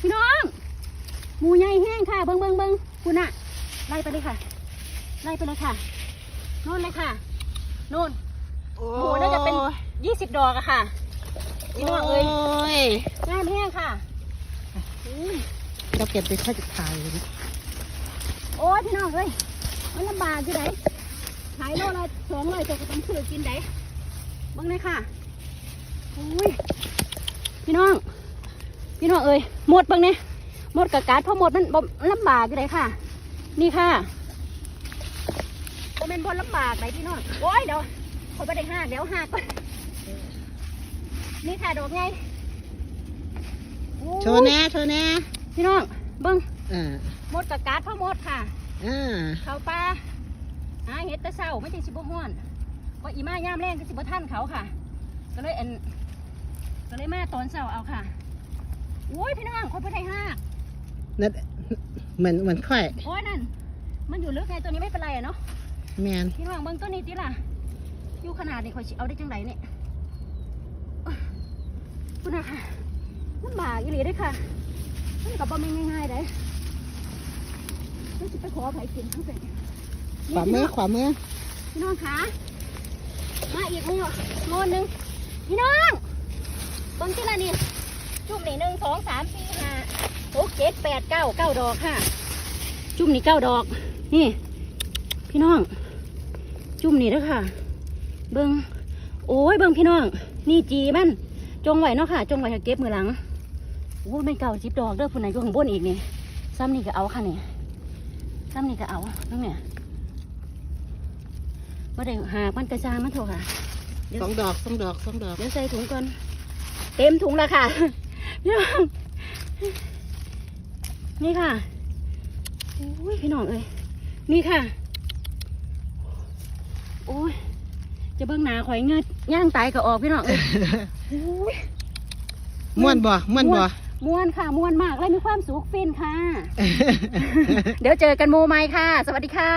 พี่น้องหมูใหญ่แห้งค่ะ เบิ้งเบิ้งเบิ้งคุณอะไล่ไปเลยค่ะ ไล่ไปเลยค่ะโน่นเลยค่ะโน่นโอ้หมูน่าจะเป็นยี่สิบดอกอะค่ะพี่น้องเอ้ยยงามแห้งค่ะอุ้ยเราเก็บไปค่อยจะถ่ายเลยโอ้ยพี่น้องเอ้ยมันลำบากอยู่ไหนขายโลละสองร้อยตัวก็ต้องซื้อกินไหนเบิ้งเลยค่ะอุ้ยพี่น้อง พี่น้องเอ้ยหมดเบิ้งเนี่ยหมดกะกาดเพราะหมดมันบ่ลำบากอยู่ไหนค่ะ นี่ค่ะโมเป็นบนลำบากไหนพี่น้องโอ้ยเดี๋ยวคนไปได้ห้าเดี๋ยวห้าก่อนนี่ค่ะดอกไงโอ้ยโชว์แน่โชว์แน่พี่น้องเบิ้งอ่าหมดกะกาดเพราะหมดค่ะอ่าเขาป่าหาเห็ดแต่เศร้าไม่ใช่สิบห้อนว่าอีมาย่ามแรงก็สิบท่านเขาค่ะ ก็เลยอันก็เลยมาตอนเช้าเอาค่ะ โอ้ยพี่น้องคนไปไทยห้านั่นเหมือนเหมือนค่อยโอ้ยนั่น มันอยู่ลึกไงตัวนี้ไม่เป็นไรอะเนาะแมนพี่น้องเบิ่งต้นนี้ติล่ะอยู่ขนาดนี้คอยสิเอาได้จังไรเนี่ยคุณน่ะค่ะลำบากอีหลีเด้อค่ะมันกับบ่แม่นง่ายๆเด้แล้วสิไปขอไผกินทั้งเป็นขวามือขวามือพี่น้องคะมาอีกมือโงนหนึ่งพี่น้องเบิ่งที่ละนี่ จุ่มนี่หนึ่งสองสามสี่ห้าหกเจ็ดแปดเก้าเก้าดอกค่ะ จุ่มนี่เก้าดอก นี่ พี่น้อง จุ่มนี่เด้อค่ะ เบิ่งโอ้ยเบิ่งพี่น้อง นี่จีมันจงไว้เนาะค่ะ จงไว้ให้เก็บมือหลังโอ้ยไม่เก่าสิบดอกเด้อผู้ไหนอยู่ข้างบนอีกนี่ซ้ำนี่ก็เอาค่ะนี่ซ้ำนี่ก็เอาตรงเนี่ยว่าได้หามันกระจางมันเถอะค่ะสองดอกสองดอกสองดอกเดี๋ยวใส่ถุงก่อน เต็มถุงแล้วค่ะ พี่น้อง นี่ค่ะโอ้ยพี่น้องเอ้ย นี่ค่ะ โอ้ย จะเบิ่งหนาข่อยเงืดย่างตายก็ออกพี่น้องเอ้ยโอ้ยม่วนบ่ม่วนบ่ม่วนค่ะม่วนมากและมีความสุขฟินค่ะ เดี๋ยวเจอกันโมไมค์ค่ะ สวัสดีค่ะ